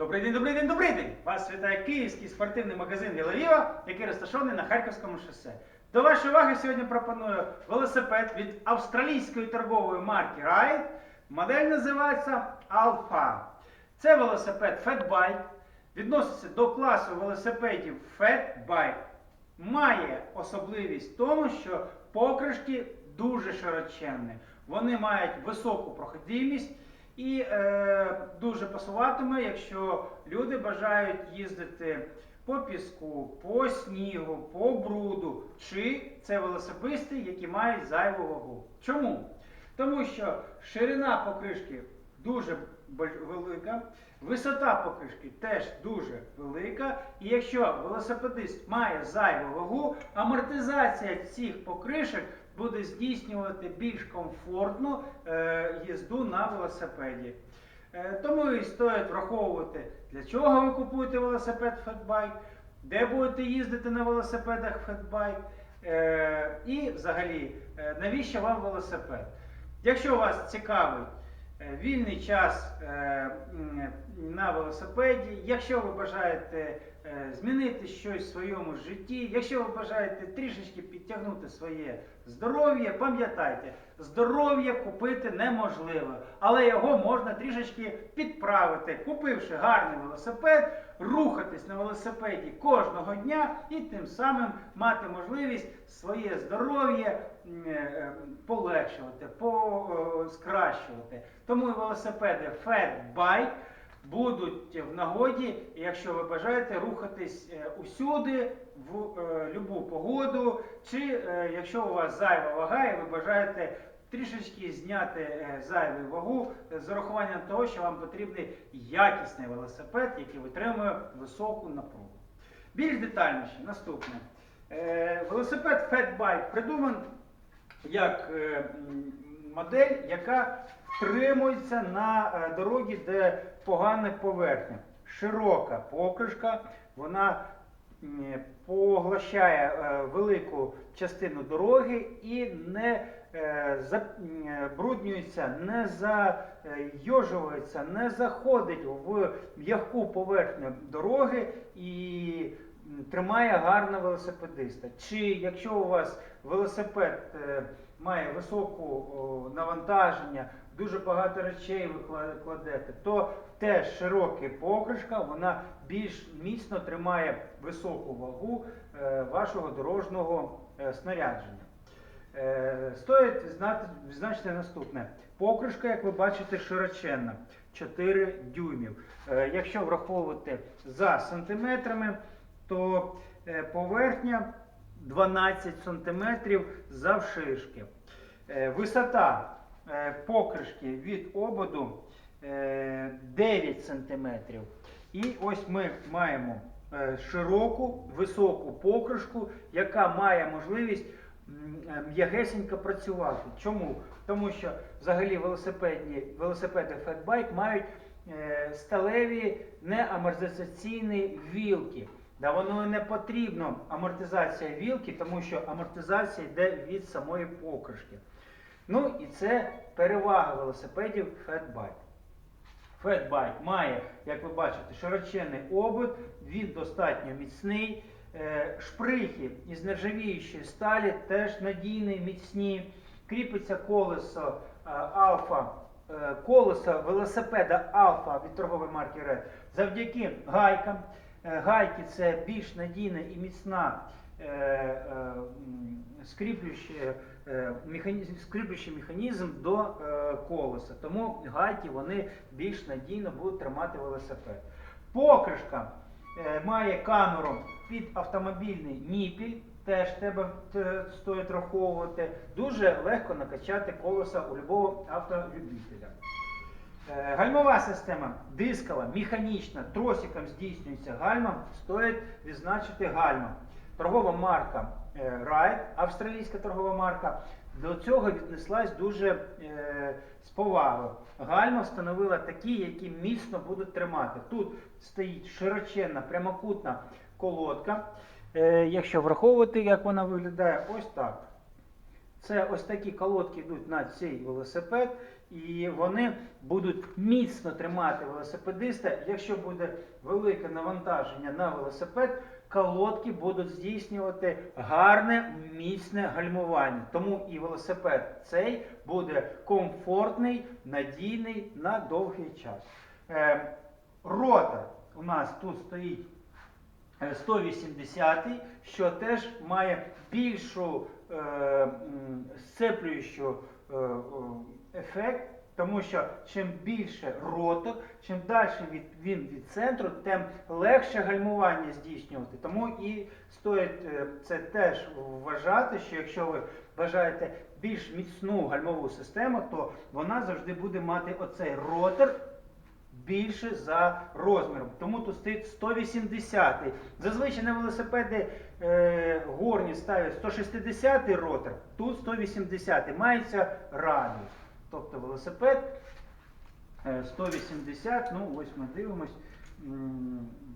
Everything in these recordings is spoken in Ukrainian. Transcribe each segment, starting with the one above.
Добрий день, добрий день, добрий день! Вас вітає київський спортивний магазин Віловіва, який розташований на Харківському шосе. До вашої уваги сьогодні пропоную велосипед від австралійської торгової марки Ride. Модель називається Alpha. Це велосипед Fatbike. Відноситься до класу велосипедів Fatbike. Має особливість в тому, що покришки дуже широченні. Вони мають високу проходимість і е, дуже пасуватиме, якщо люди бажають їздити по піску, по снігу, по бруду, чи це велосипедисти, які мають зайву вагу. Чому? Тому що ширина покришки дуже велика, висота покришки теж дуже велика. І якщо велосипедист має зайву вагу, амортизація цих покришок буде здійснювати більш комфортну е, їзду на велосипеді. Е, тому і стоїть враховувати, для чого ви купуєте велосипед Fatbike, де будете їздити на велосипедах Fatbike, е, і взагалі, навіщо вам велосипед. Якщо вас цікавить вільний час на велосипеді, якщо ви бажаєте змінити щось в своєму житті, якщо ви бажаєте трішечки підтягнути своє здоров'я, пам'ятайте, здоров'я купити неможливо, але його можна трішечки підправити, купивши гарний велосипед, рухатись на велосипеді кожного дня і тим самим мати можливість своє здоров'я м, е, полегшувати, поскращувати. Тому велосипеди Fatbike будуть в нагоді, якщо ви бажаєте рухатись е, усюди, в е, любу погоду, чи е, якщо у вас зайва вага і ви бажаєте трішечки зняти е, зайву вагу е, з урахуванням того, що вам потрібний якісний велосипед, який витримує високу напругу. Більш детальніше, наступне. Е, Велосипед Fatbike придуман як е, модель, яка втримується на е, дорогі, де погана поверхня. Широка покришка, вона поглощає е, велику частину дороги і не е, забруднюється, не зайожується, не заходить в м'яку поверхню дороги і тримає гарно велосипедиста. Чи якщо у вас велосипед має високу навантаження, дуже багато речей ви кладете, то теж широка покришка, вона більш міцно тримає високу вагу е, вашого дорожнього е, снарядження. Е, Стоїть відзначити наступне. Покришка, як ви бачите, широченна 4 дюймів. Якщо враховувати за сантиметрами, то поверхня 12 сантиметрів завширшки. Висота покришки від ободу е, 9 сантиметрів. І ось ми маємо е, широку, високу покришку, яка має можливість е, м'ягесенько працювати. Чому? Тому що взагалі велосипедні, велосипеди Fatbike мають е, сталеві неамортизаційні вілки. Да, воно не потрібно амортизація вілки, тому що амортизація йде від самої покришки. Ну і це перевага велосипедів Fatbike. Fatbike має, як ви бачите, широченний обод, він достатньо міцний. Е, Шприхи із нержавіючої сталі теж надійні, міцні. Кріпиться колесо е, е, колесо велосипеда Alpha від торгової марки Red завдяки гайкам. Гайки це більш надійна і міцна скріплююча, механізм, скріплюючий механізм до е, колеса. Тому гайки вони більш надійно будуть тримати велосипед. Покришка е, має камеру під автомобільний ніпіль. Теж треба е, стоїть враховувати. Дуже легко накачати колеса у любого автолюбителя. Е, Гальмова система дискова, механічна, тросиком здійснюється гальма, стоїть відзначити гальма. Торгова марка е, Ride, австралійська торгова марка, до цього віднеслась дуже е, з повагою. Гальма встановила такі, які міцно будуть тримати. Тут стоїть широченна прямокутна колодка. Е, якщо враховувати, як вона виглядає, ось так. Це ось такі колодки йдуть на цей велосипед, і вони будуть міцно тримати велосипедиста. Якщо буде велике навантаження на велосипед, колодки будуть здійснювати гарне міцне гальмування. Тому і велосипед цей буде комфортний, надійний на довгий час. Е, ротор у нас тут стоїть е, 180, що теж має більшу е, сцеплюючу е, е, ефект, тому що чим більше ротор, чим далі від, він від центру, тим легше гальмування здійснювати. Тому і стоїть е, це теж вважати, що якщо ви бажаєте більш міцну гальмову систему, то вона завжди буде мати оцей ротор більше за розміром. Тому тут стоїть 180. Зазвичай на велосипеди е, горні ставлять 160 ротор, тут 180. Мається радіус. Тобто велосипед е, 180, ну ось ми дивимось.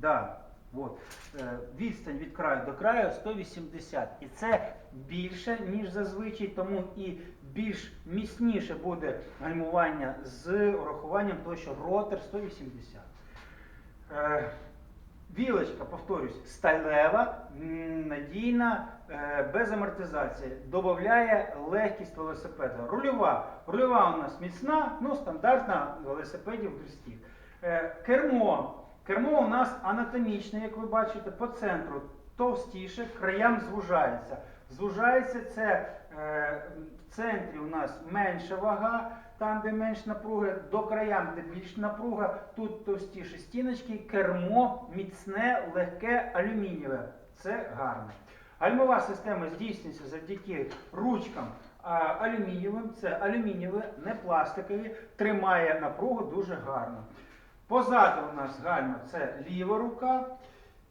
Да, от, е, відстань від краю до краю 180. І це більше, ніж зазвичай, тому і більш міцніше буде гальмування з урахуванням того, що ротор 180. Вілочка, повторюсь, сталева, надійна, е, без амортизації. Добавляє легкість велосипеда. Рульова. Рульова у нас міцна, ну, стандартна велосипедів брістів. Е, Кермо. Кермо у нас анатомічне, як ви бачите, по центру товстіше, краям звужається. Звужається це е, в центрі у нас менша вага, там, де менш напруги, до краям, де більш напруга, тут товстіші стіночки, кермо міцне, легке, алюмінієве. Це гарно. Гальмова система здійснюється завдяки ручкам алюмінієвим. Це алюмінієве, не пластикові, тримає напругу дуже гарно. Позаду у нас гальма це ліва рука.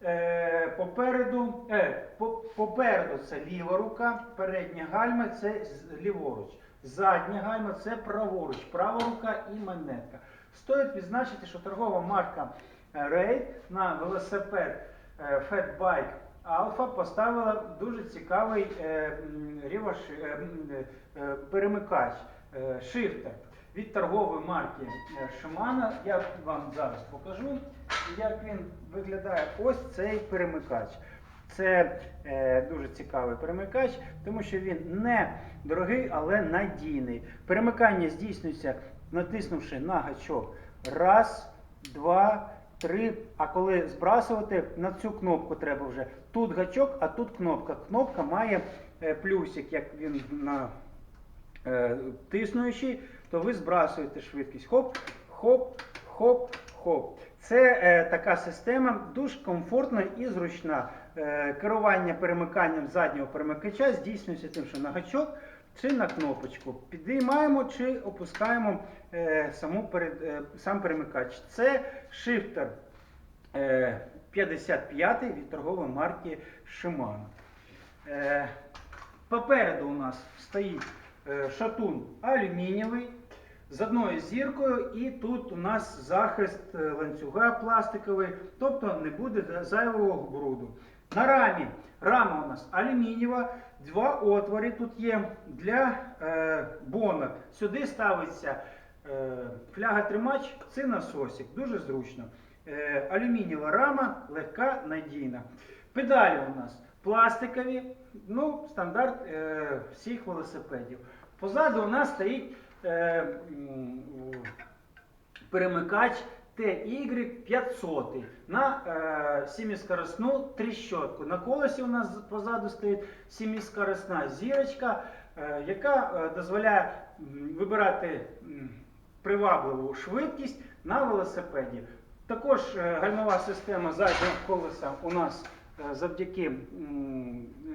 Е, попереду, е, попереду це ліва рука, передня гальма це ліворуч. Задня гальма це праворуч, права рука і монетка. Стоїть відзначити, що торгова марка е, на велосипед е, Fatbike Alpha поставила дуже цікавий е, м, е, перемикач, шифтер від торгової марки Shimano. Я вам зараз покажу, як він виглядає. Ось цей перемикач. Це е, дуже цікавий перемикач, тому що він не дорогий, але надійний. Перемикання здійснюється, натиснувши на гачок. Раз, два, три. А коли збрасувати, на цю кнопку треба вже. Тут гачок, а тут кнопка. Кнопка має е, плюсик, як він на е, тиснуючий, то ви збрасуєте швидкість. Хоп, хоп, хоп, хоп. Це е, така система дуже комфортна і зручна. Е, керування перемиканням заднього перемикача здійснюється тим, що на гачок чи на кнопочку підіймаємо чи опускаємо е, саму перед, е, сам перемикач. Це шифтер е, 55 від торгової марки Shimano. Попереду у нас стоїть шатун алюмінієвий з одною зіркою, і тут у нас захист ланцюга пластиковий, тобто не буде зайвого бруду. На рамі рама у нас алюмінієва, два отвори тут є для е, бонок. Сюди ставиться е, фляга-тримач, це насосик, дуже зручно. Е, алюмінієва рама, легка, надійна. Педалі у нас пластикові, ну, стандарт е, всіх велосипедів. Позаду у нас стоїть е, перемикач TY 500 на е, сіміскоросну тріщотку. На колесі у нас позаду стоїть сіміскоросна зірочка, е, яка е, дозволяє вибирати м, привабливу швидкість на велосипеді. Також е, гальмова система заднього колеса у нас е, завдяки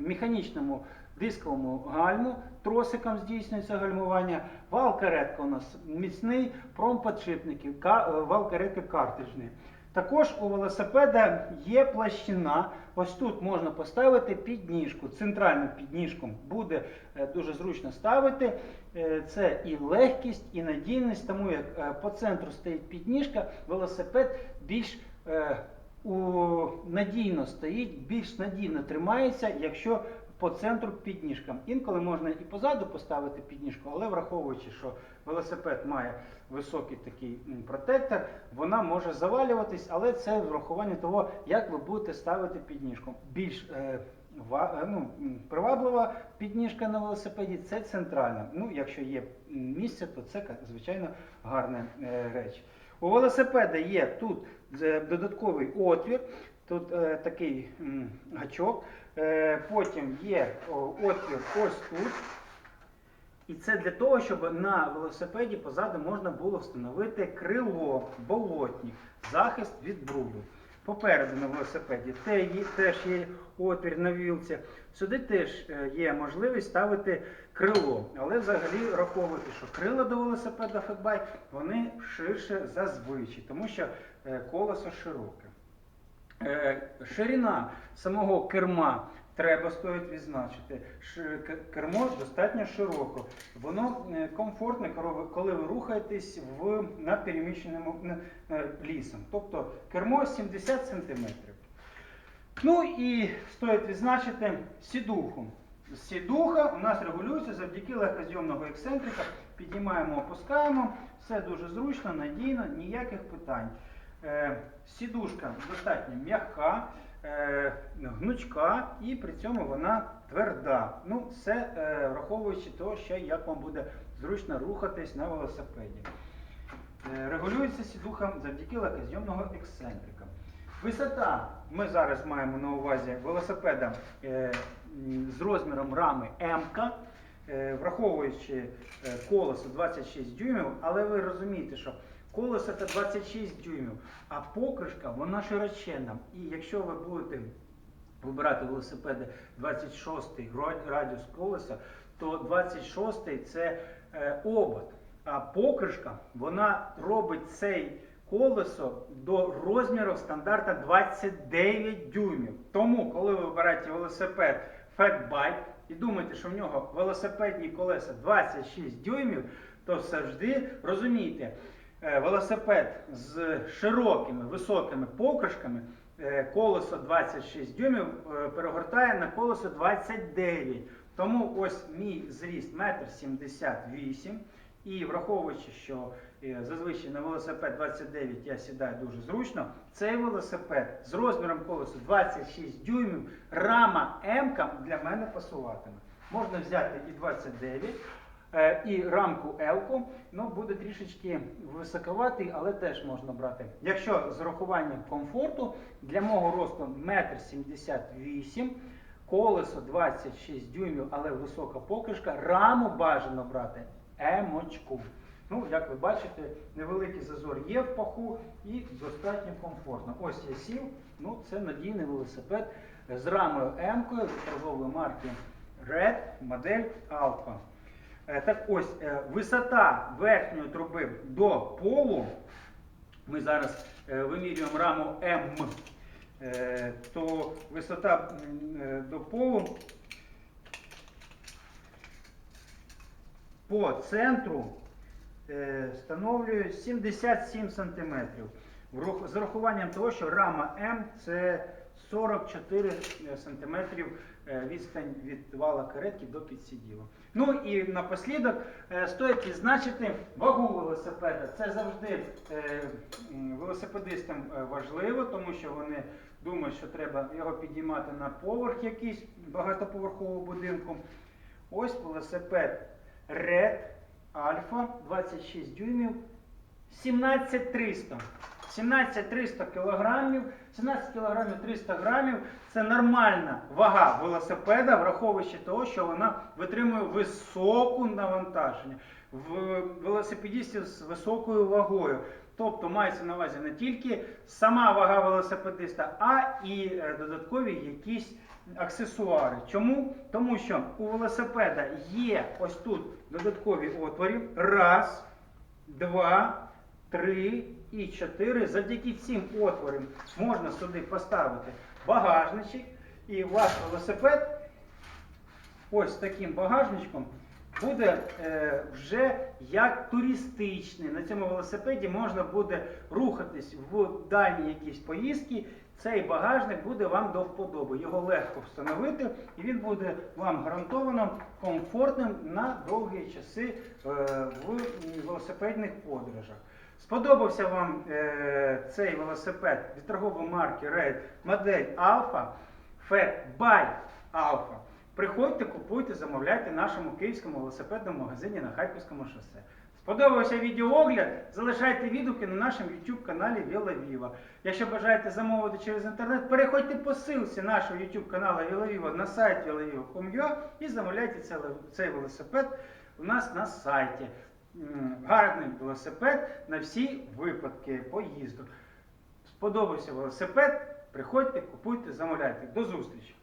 механічному дисковому гальму, тросикам здійснюється гальмування. Вал каретка у нас міцний, промподшипники, е, вал каретки картриджний. Також у велосипеда є площина. Ось тут можна поставити підніжку. Центральну підніжку буде е, дуже зручно ставити. Е, Це і легкість, і надійність, тому як по центру стоїть підніжка, велосипед більш надійно стоїть, більш надійно тримається, якщо по центру підніжкам. Інколи можна і позаду поставити підніжку, але враховуючи, що велосипед має високий такий протектор, вона може завалюватись, але це врахування того, як ви будете ставити підніжку. Більш е, е, ну, приваблива підніжка на велосипеді це центральна. Ну, якщо є місце, то це звичайно гарна е, реч. У велосипеда є тут е, додатковий отвір, тут е, такий м, гачок. Е, потім є о, отвір ось тут. І це для того, щоб на велосипеді позаду можна було встановити крило, болотник, захист від бруду. Попереду на велосипеді теж є отвір на вілці. Сюди теж е, є можливість ставити крило. Але взагалі враховувати, що крила до велосипеда фетбайк вони ширше зазвичай, тому що е, колесо широке. Е, Ширина самого керма треба стоїть відзначити. Кермо достатньо широко. Воно е, комфортне, коли ви- рухаєтесь в, на переміщеному лісом. Тобто кермо 70 см. Ну і стоїть відзначити сідуху. Сідуха у нас регулюється завдяки легкозйомного ексцентрика. Піднімаємо, опускаємо. Все дуже зручно, надійно, ніяких питань. Е, Сідушка достатньо м'яка, е, гнучка і при цьому вона тверда. Ну, все е, враховуючи того, ще як вам буде зручно рухатись на велосипеді. Регулюється сідуха завдяки легкозйомного ексцентрика. Висота ми зараз маємо на увазі велосипеда з розміром рами М, е, враховуючи е, колесо 26 дюймів, але ви розумієте, що колесо це 26 дюймів, а покришка вона широченна. І якщо ви будете вибирати велосипеди 26 радіус колеса, то 26 це е, обод. А покришка вона робить цей колесо до розміру стандарта 29 дюймів. Тому, коли ви вибираєте велосипед Fatbike і думаєте, що в нього велосипедні колеса 26 дюймів, то завжди розумійте, е, велосипед з широкими високими покришками е, колесо 26 дюймів е, перегортає на колесо 29. Тому ось мій зріст 1,78 м. І враховуючи, що зазвичай на велосипед 29 я сідаю дуже зручно, цей велосипед з розміром колеса 26 дюймів, рама М для мене пасуватиме. Можна взяти і 29, е, і рамку L, ну буде трішечки високоватий, але теж можна брати. Якщо з урахуванням комфорту, для мого росту 1,78 м, колесо 26 дюймів, але висока покришка, раму бажано брати емочку. Ну, як ви бачите, невеликий зазор є в паху і достатньо комфортно. Ось я сів, ну це надійний велосипед з рамою М торгової марки Red модель Alpha. Е, Так ось, е, висота верхньої труби до полу, ми зараз е, вимірюємо раму М, то висота до полу по центру встановлює 77 см. З урахуванням того, що рама М це 44 см відстань від вала каретки до підсиділа. Ну і напослідок е, стоїть відзначити вагу велосипеда. Це завжди е, велосипедистам е, важливо, тому що вони думають, що треба його підіймати на поверх якийсь багатоповерхового будинку. Ось велосипед Red Alpha 26 дюймів 17300. 17300 кілограмів, 17 кілограмів 300 грамів це нормальна вага велосипеда, враховуючи того, що вона витримує високу навантаження в велосипедістів з високою вагою. Тобто мається на увазі не тільки сама вага велосипедиста, а і е, додаткові якісь аксесуари. Чому? Тому що у велосипеда є ось тут додаткові отворі. Раз, два, три і чотири. Завдяки цим отворам можна сюди поставити багажничок. І ваш велосипед ось таким багажничком буде е, вже як туристичний. На цьому велосипеді можна буде рухатись в дальні якісь поїздки. Цей багажник буде вам до вподоби. Його легко встановити, і він буде вам гарантовано комфортним на довгі часи е, в велосипедних подорожах. Сподобався вам е, цей велосипед від торгової марки Raid модель Alpha, Fat by Alpha. Приходьте, купуйте, замовляйте в нашому київському велосипедному магазині на Харківському шосе. Сподобався відеоогляд? Залишайте відгуки на нашому YouTube каналі Віла Якщо бажаєте замовити через інтернет, переходьте по ссылці нашого YouTube каналу Віла на сайт vilaviva.com.ua і замовляйте цей, велосипед у нас на сайті. Гарний велосипед на всі випадки поїздок. Сподобався велосипед? Приходьте, купуйте, замовляйте. До зустрічі!